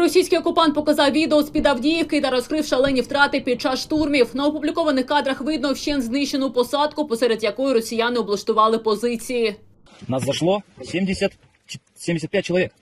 Російський окупант показав відео з під Авдіївки та розкрив шалені втрати під час штурмів. На опублікованих кадрах видно вщен знищену посадку, посеред якої росіяни облаштували позиції. Нас зашло 70, ч- 75 человек.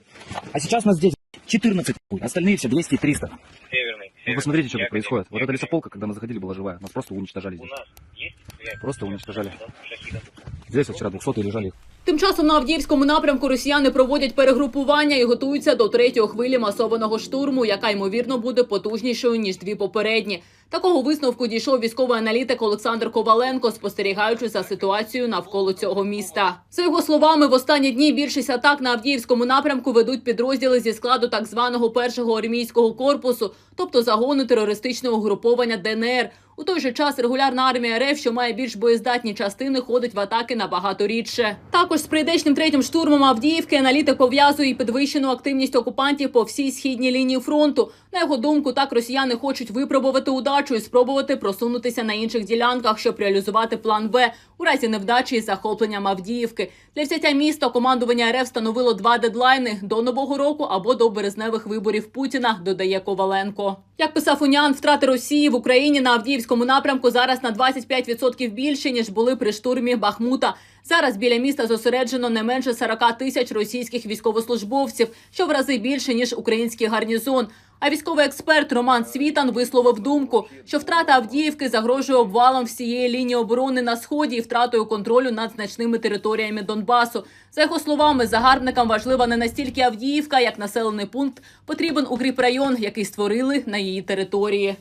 А сейчас нас здесь 14. Остальные все 200 и 300. Северный. Вы посмотрите, что Я тут происходит. конечно, Вот я, эта лесополка, когда мы заходили, была живая. Нас просто уничтожали У здесь. нас есть связь? Просто уничтожали. Шахидов. Здесь вот вчера 200 лежали. Тим часом на Авдіївському напрямку росіяни проводять перегрупування і готуються до третьої хвилі масованого штурму, яка ймовірно буде потужнішою ніж дві попередні. Такого висновку дійшов військовий аналітик Олександр Коваленко, спостерігаючи за ситуацією навколо цього міста. За його словами, в останні дні більшість атак на Авдіївському напрямку ведуть підрозділи зі складу так званого першого армійського корпусу, тобто загону терористичного угруповання ДНР. У той же час регулярна армія РФ, що має більш боєздатні частини, ходить в атаки набагато рідше. Також з прийдешнім третім штурмом Авдіївки аналітик пов'язує і підвищену активність окупантів по всій східній лінії фронту. На його думку, так росіяни хочуть випробувати і спробувати просунутися на інших ділянках, щоб реалізувати план Б у разі невдачі із захопленням Авдіївки. Для взяття міста командування РФ встановило два дедлайни до нового року або до березневих виборів Путіна. Додає Коваленко. Як писав Уніан, втрати Росії в Україні на Авдіївському напрямку зараз на 25% більше ніж були при штурмі Бахмута. Зараз біля міста зосереджено не менше 40 тисяч російських військовослужбовців, що в рази більше ніж український гарнізон. А військовий експерт Роман Світан висловив думку, що втрата Авдіївки загрожує обвалом всієї лінії оборони на сході і втратою контролю над значними територіями Донбасу. За його словами, загарбникам важлива не настільки Авдіївка, як населений пункт, потрібен укріпрайон, який створили на її території.